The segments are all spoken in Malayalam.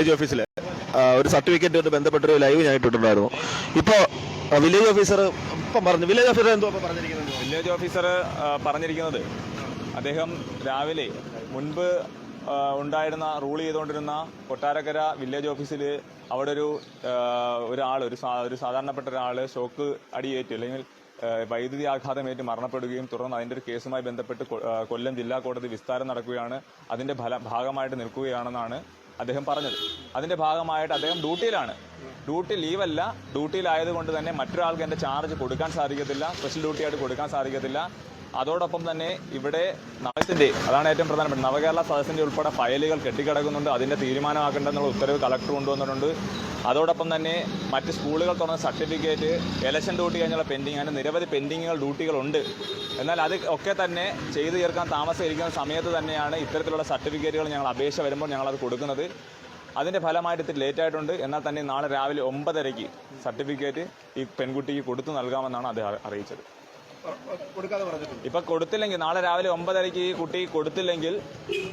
വില്ലേജ് ഓഫീസിൽ ഒരു സർട്ടിഫിക്കറ്റ് ബന്ധപ്പെട്ടൊരു ലൈവ് ഞാൻ ഇട്ടിട്ടുണ്ടായിരുന്നു. ഇപ്പോൾ വില്ലേജ് ഓഫീസർ ഇപ്പം പറഞ്ഞു വില്ലേജ് ഓഫീസർ എന്തോ പറഞ്ഞിരിക്കുന്നത്? വില്ലേജ് ഓഫീസർ പറഞ്ഞിരിക്കുന്നത് അദ്ദേഹം രാവിലെ മുൻപ് ഉണ്ടായിരുന്ന റൂൾ ചെയ്തുകൊണ്ടിരുന്ന കൊട്ടാരക്കര വില്ലേജ് ഓഫീസിൽ അവിടെ ഒരു ഒരാൾ ഒരു ഒരു സാധാരണപ്പെട്ട ഒരാൾ ഷോക്ക് അടിയേറ്റു അല്ലെങ്കിൽ വൈദ്യുതി ആഘാതമേറ്റ് മരണപ്പെടുകയും തുടർന്ന് അതിന്റെ ഒരു കേസുമായി ബന്ധപ്പെട്ട് കൊല്ലം ജില്ലാ കോടതി വിസ്താരം നടക്കുകയാണ്. അതിന്റെ ഫല ഭാഗമായിട്ട് നിൽക്കുകയാണെന്നാണ് അദ്ദേഹം പറഞ്ഞത്. അതിന്റെ ഭാഗമായിട്ട് അദ്ദേഹം ഡ്യൂട്ടിയിലാണ്. ഡ്യൂട്ടി ലീവല്ല. ഡ്യൂട്ടിയിലായതുകൊണ്ട് തന്നെ മറ്റൊരാൾക്ക് എന്റെ ചാർജ് കൊടുക്കാൻ സാധിക്കത്തില്ല. സ്പെഷ്യൽ ഡ്യൂട്ടി ആയിട്ട് കൊടുക്കാൻ സാധിക്കത്തില്ല. അതോടൊപ്പം തന്നെ ഇവിടെ നവത്തിന്റെ അതാണ് ഏറ്റവും പ്രധാനപ്പെട്ട നവകേരള സദസ്സിന്റെ ഉൾപ്പെടെ ഫയലുകൾ കെട്ടിക്കിടക്കുന്നുണ്ട്. അതിന്റെ തീരുമാനമാക്കേണ്ടെന്നുള്ള ഉത്തരവ് കളക്ടർ കൊണ്ടുവന്നിട്ടുണ്ട്. അതോടൊപ്പം തന്നെ മറ്റ് സ്കൂളുകൾ തുറന്ന സർട്ടിഫിക്കറ്റ് ഇലക്ഷൻ ഡ്യൂട്ടി കഴിഞ്ഞുള്ള പെൻഡിങ് അങ്ങനെ നിരവധി പെൻഡിങ്ങുകൾ ഡ്യൂട്ടികളുണ്ട് എന്നാൽ അത് ഒക്കെ തന്നെ ചെയ്തു തീർക്കാൻ താമസിച്ചിരിക്കുന്ന സമയത്ത് തന്നെയാണ് ഇത്തരത്തിലുള്ള സർട്ടിഫിക്കറ്റുകൾ ഞങ്ങൾ അപേക്ഷ വരുമ്പോൾ ഞങ്ങൾ അത് കൊടുക്കുന്നത്. അതിന്റെ ഫലമായിട്ട് ഇത്തിരി ലേറ്റ് ആയിട്ടുണ്ട്. എന്നാൽ തന്നെ നാളെ രാവിലെ ഒമ്പതരയ്ക്ക് സർട്ടിഫിക്കറ്റ് ഈ പെൺകുട്ടിക്ക് കൊടുത്തു നൽകാമെന്നാണ് അദ്ദേഹം അറിയിച്ചത്. കൊടുക്കാതെ പറഞ്ഞിട്ടുണ്ട്. ഇപ്പൊ കൊടുത്തില്ലെങ്കിൽ നാളെ രാവിലെ ഒമ്പതരയ്ക്ക് ഈ കുട്ടി കൊടുത്തില്ലെങ്കിൽ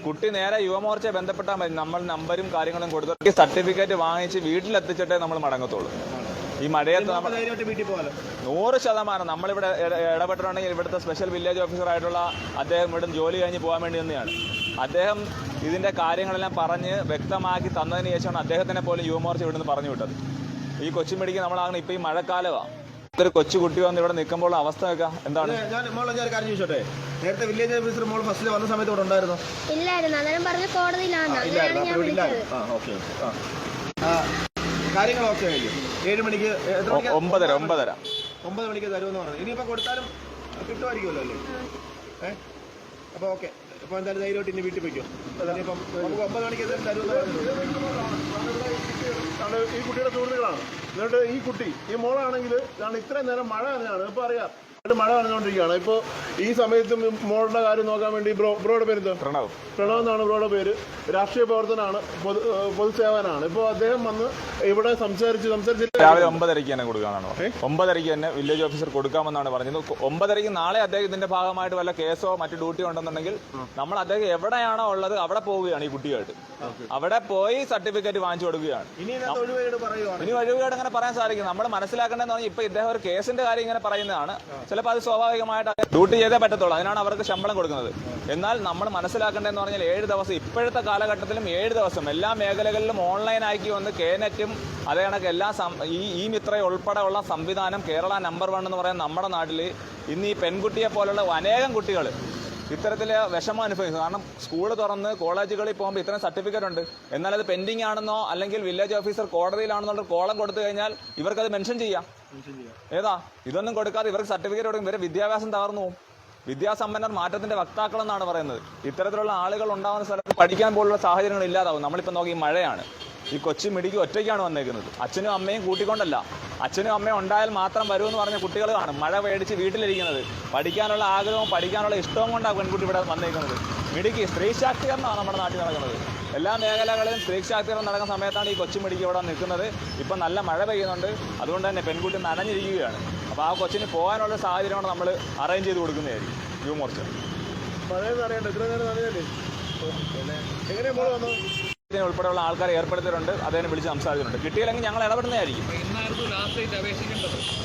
കുട്ടി നേരെ യുവമോർച്ച ബന്ധപ്പെട്ടാൽ മതി. നമ്മൾ നമ്പരും കാര്യങ്ങളും കൊടുത്തു സർട്ടിഫിക്കറ്റ് വാങ്ങിച്ച് വീട്ടിലെത്തിച്ചിട്ടേ നമ്മൾ മടങ്ങത്തുള്ളൂ. ഈ മഴയത്ത് നമ്മൾ നൂറ് ശതമാനം. നമ്മളിവിടെ ഇട- ഇടപെട്ടിട്ടുണ്ടെങ്കിൽ ഇവിടുത്തെ സ്പെഷ്യൽ വില്ലേജ് ഓഫീസർ ആയിട്ടുള്ള അദ്ദേഹം ഇവിടെ ജോലി കഴിഞ്ഞ് പോകാൻ വേണ്ടി തന്നെയാണ് അദ്ദേഹം ഇതിന്റെ കാര്യങ്ങളെല്ലാം പറഞ്ഞ് വ്യക്തമാക്കി തന്നതിന് ശേഷമാണ് അദ്ദേഹത്തിനെ പോലും യുവമോർച്ച ഇവിടുന്ന് പറഞ്ഞു വിട്ടത്. ഈ കൊച്ചുമിടിക്ക് നമ്മളാകണം ഇപ്പൊ ഈ മഴക്കാലമാണ് ഒരു കൊച്ചു കുട്ടി വന്ന് ഇവിടെ നിൽക്കുമ്പോൾ അവസ്ഥ ഒക്കെ എന്താണ്? ഞാൻ മോളെ ഞാൻ കാര്യം ചോദിച്ചോട്ടെ? നേരത്തെ വില്ലേജ് ഓഫീസർ മോൾ ഫസ്റ്റിൽ വന്ന സമയത്ത് ഇവിടെ ഉണ്ടായിരുന്നു? ഇല്ലായിരുന്നു. അന്നേരം പറഞ്ഞ കോടതിയിലാണ് അങ്ങനെയാണ് ഞാൻ വിളിച്ചത്. ആ ഓക്കെ ആ. കാര്യങ്ങൾ ഓക്കെ ആയില്ലേ? ഏഴ് മണിക്ക് എത്ര ഒ- മണിക്ക് ഒമ്പതര ഒമ്പതര. ഒമ്പത് മണിക്ക് തരുമെന്ന് പറഞ്ഞു. ഇനിയിപ്പോൾ കൊടുത്താലും കിട്ടുമായിരിക്കുമല്ലോ അല്ലേ? ഏ? അപ്പോൾ ഓക്കെ. അപ്പോൾ എന്തായാലും ധൈര്യമായിട്ട് ഇനി വീട്ടിൽ പോയിക്കോ. ഇനിയിപ്പം നമുക്ക് ഒമ്പത് മണിക്ക് എന്തായാലും കാരണം ഈ കുട്ടിയുടെ സുഹൃത്തുക്കളാണ്. എന്നിട്ട് ഈ കുട്ടി ഈ മോളാണെങ്കിൽ കാരണം ഇത്രയും നേരം മഴ തന്നെയാണ് ഇപ്പൊ അറിയാം. എന്നിട്ട് മഴ നടന്നുകൊണ്ടിരിക്കുകയാണ് ഇപ്പോൾ ഈ സമയത്തും മോളുടെ കാര്യം നോക്കാൻ വേണ്ടി ബ്രോ ബ്രോയുടെ പേര് എന്താ? പ്രണവ്. പ്രണവ് എന്നാണ് ബ്രോയുടെ പേര്. രാഷ്ട്രീയ പ്രവർത്തനാണ് പൊതു പൊതുസേവനാണ്. ഇപ്പോൾ അദ്ദേഹം വന്ന് ഇവിടെ സംസാരിച്ച് സംസാരിച്ച് രാവിലെ ഒമ്പതരയ്ക്ക് തന്നെ കൊടുക്കാനാണ്. ഒമ്പതരയ്ക്ക് തന്നെ വില്ലേജ് ഓഫീസർ കൊടുക്കാമെന്നാണ് പറഞ്ഞത്. ഒമ്പതരയ്ക്ക് നാളെ അദ്ദേഹത്തിന്റെ ഭാഗമായിട്ട് വല്ല കേസോ മറ്റു ഡ്യൂട്ടിയോ ഉണ്ടെന്നുണ്ടെങ്കിൽ നമ്മൾ അദ്ദേഹം എവിടെയാണോ ഉള്ളത് അവിടെ പോവുകയാണ് ഈ കുട്ടിയായിട്ട് അവിടെ പോയി സർട്ടിഫിക്കറ്റ് വാങ്ങിച്ചു കൊടുക്കുകയാണ്. ഇനി ഒഴിവുകേട് അങ്ങനെ പറയാൻ സാധിക്കും. നമ്മൾ മനസ്സിലാക്കേണ്ടതെന്ന് പറഞ്ഞാൽ ഇപ്പൊ ഇദ്ദേഹം ഒരു കേസിന്റെ കാര്യം ഇങ്ങനെ പറയുന്നതാണ്. ചിലപ്പോൾ അത് സ്വാഭാവികമായിട്ട് ഡ്യൂട്ടി ചെയ്തേ പറ്റത്തുള്ളൂ. അതിനാണ് അവർക്ക് ശമ്പളം കൊടുക്കുന്നത്. എന്നാൽ നമ്മൾ മനസ്സിലാക്കേണ്ടതെന്ന് പറഞ്ഞാൽ ഏഴ് ദിവസം ഇപ്പോഴത്തെ കാലഘട്ടത്തിലും ഏഴ് ദിവസം എല്ലാ മേഖലകളിലും ഓൺലൈൻ ആക്കി വന്ന് കേനറ്റും അതേ കണക്ക് എല്ലാ ഈ ഈ മിത്ര ഉൾപ്പെടെ ഉള്ള സംവിധാനം കേരള നമ്പർ വൺ എന്ന് പറയുന്ന നമ്മുടെ നാട്ടിൽ ഇന്ന് ഈ പെൺകുട്ടിയെ പോലുള്ള അനേകം കുട്ടികൾ ഇത്തരത്തിൽ വിഷമം അനുഭവിക്കുന്നു കാരണം സ്കൂൾ തുറന്ന് കോളേജുകളിൽ പോകുമ്പോൾ ഇത്തരം സർട്ടിഫിക്കറ്റ് ഉണ്ട്. എന്നാൽ അത് പെൻഡിങ് ആണെന്നോ അല്ലെങ്കിൽ വില്ലേജ് ഓഫീസർ കോടതിയിലാണെന്നുള്ള കോളം കൊടുത്തു കഴിഞ്ഞാൽ ഇവർക്കത് മെൻഷൻ ചെയ്യാം. ഏതാ? ഇതൊന്നും കൊടുക്കാതെ ഇവർക്ക് സർട്ടിഫിക്കറ്റ് കൊടുക്കും. ഇവരെ വിദ്യാഭ്യാസം തകർന്നു പോകും വിദ്യാസമ്പന്നർ മാറ്റത്തിന്റെ വക്താക്കൾ എന്നാണ് പറയുന്നത്. ഇത്തരത്തിലുള്ള ആളുകൾ ഉണ്ടാവുന്ന സ്ഥലത്ത് പഠിക്കാൻ പോലുള്ള സാഹചര്യങ്ങൾ ഇല്ലാതാവും. നമ്മളിപ്പോൾ നോക്കി മഴയാണ്. ഈ കൊച്ചി മിടിക്ക് ഒറ്റയ്ക്കാണ് വന്നേക്കുന്നത്. അച്ഛനും അമ്മയും കൂട്ടിക്കൊണ്ടല്ല. അച്ഛനും അമ്മയും ഉണ്ടായാൽ മാത്രം വരുമെന്ന് പറഞ്ഞ കുട്ടികൾ കാണും. മഴ പേടിച്ച് വീട്ടിലിരിക്കുന്നത്. പഠിക്കാനുള്ള ആഗ്രഹവും പഠിക്കാനുള്ള ഇഷ്ടവും കൊണ്ടാണ് പെൺകുട്ടി ഇവിടെ വന്നേക്കുന്നത് മിടുക്കി സ്ത്രീ ശാക്തീകരണമാണ് നമ്മുടെ നാട്ടിൽ നടക്കുന്നത്. എല്ലാ മേഖലകളിലും സ്ത്രീ ശാക്തീകരണം നടക്കുന്ന സമയത്താണ് ഈ കൊച്ചു മിടുക്കി ഇവിടെ നിൽക്കുന്നത്. ഇപ്പം നല്ല മഴ പെയ്യുന്നുണ്ട്. അതുകൊണ്ട് തന്നെ പെൺകുട്ടി നനഞ്ഞിരിക്കുകയാണ്. അപ്പോൾ ആ കൊച്ചിന് പോകാനുള്ള സാഹചര്യമാണ് നമ്മൾ അറേഞ്ച് ചെയ്ത് കൊടുക്കുന്നതായിരിക്കും. യുവമോർച്ച എങ്ങനെയാണ് മോൾ വന്നു ഉൾപ്പെടെയുള്ള ആൾക്കാരെ ഏർപ്പെടുത്തിയിട്ടുണ്ട്. അദ്ദേഹം വിളിച്ച് സംസാരിച്ചിട്ടുണ്ട് കിട്ടിയില്ലെങ്കിൽ ഞങ്ങൾ ഇടപെടുന്നതായിരിക്കും.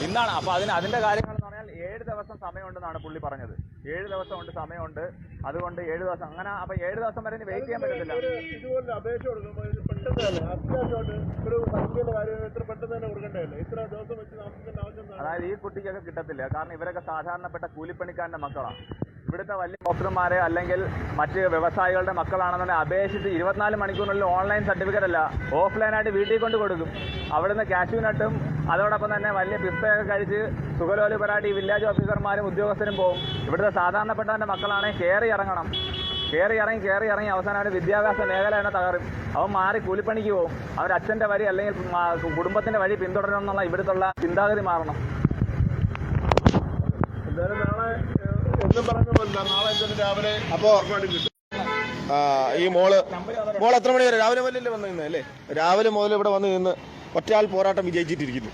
ഇന്നാണ് അപ്പോൾ അതിന് അതിന്റെ കാര്യങ്ങൾ എന്ന് പറഞ്ഞാൽ ഏഴ് ദിവസം സമയമുണ്ടെന്നാണ് പുള്ളി പറഞ്ഞത്. ഏഴ് ദിവസം ഉണ്ട് സമയമുണ്ട്. അതുകൊണ്ട് ഏഴ് ദിവസം അങ്ങനെ അപ്പൊ ഏഴ് ദിവസം വരെ വെയിറ്റ് ചെയ്യാൻ പറ്റത്തില്ല. ഇതുപോലെ അപേക്ഷ കൊടുക്കുമ്പോൾ പെട്ടെന്ന് തന്നെ. അത്യാവശ്യമായിട്ട് ഒരു സംഖ്യയുടെ കാര്യം ഇത്ര പെട്ടെന്ന് തന്നെ കൊടുക്കേണ്ടതല്ലേ? ഇത്ര ദിവസം വെച്ച് താമസിക്കേണ്ട ആവശ്യം എന്താണ്? അതായത് ഈ കുട്ടിക്കൊക്കെ കിട്ടത്തില്ല. കാരണം ഇവരൊക്കെ സാധാരണപ്പെട്ട കൂലിപ്പണിക്കാരന്റെ മക്കളാണ് ഇവിടുത്തെ വലിയ ഡോക്ടർമാരെ അല്ലെങ്കിൽ മറ്റ് വ്യവസായികളുടെ മക്കളാണെന്നുണ്ടെങ്കിൽ അപേക്ഷിച്ച് ഇരുപത്തിനാല് മണിക്കൂറിനുള്ളിൽ ഓൺലൈൻ സർട്ടിഫിക്കറ്റ് അല്ല ഓഫ്ലൈനായിട്ട് വീട്ടിൽ കൊണ്ട് കൊടുക്കും. അവിടുന്ന് കാഷ്യൂ നട്ടും അതോടൊപ്പം തന്നെ വലിയ പിസ്തയൊക്കെ കഴിച്ച് സുഖലോലുപരായിട്ട് ഈ വില്ലേജ് ഓഫീസർമാരും ഉദ്യോഗസ്ഥരും പോകും ഇവിടുത്തെ സാധാരണപ്പെട്ടവന്റെ മക്കളാണെങ്കിൽ കയറി ഇറങ്ങണം. കയറി ഇറങ്ങി കയറി ഇറങ്ങി അവസാനമായിട്ട് വിദ്യാഭ്യാസ മേഖല തന്നെ തകരും അവൻ മാറി കൂലിപ്പണിക്ക് പോകും അവർ അച്ഛന്റെ വഴി അല്ലെങ്കിൽ കുടുംബത്തിന്റെ വഴി പിന്തുടരണം എന്നുള്ള ഇവിടുത്തെ ചിന്താഗതി മാറണം. എന്തായാലും നാളെ എന്നും പറഞ്ഞ പോലെ നാളെ എന്തായാലും രാവിലെ അപ്പോ ഉറപ്പായിട്ടും കിട്ടും. ആ, ഈ മോൾ മോൾ എത്ര മണി വരെ രാവിലെ മുതലല്ലേ വന്ന് നിന്ന് അല്ലേ? രാവിലെ മുതൽ ഇവിടെ വന്ന് നിന്ന് ഒറ്റയാൾ പോരാട്ടം വിജയിച്ചിട്ടിരിക്കുന്നു.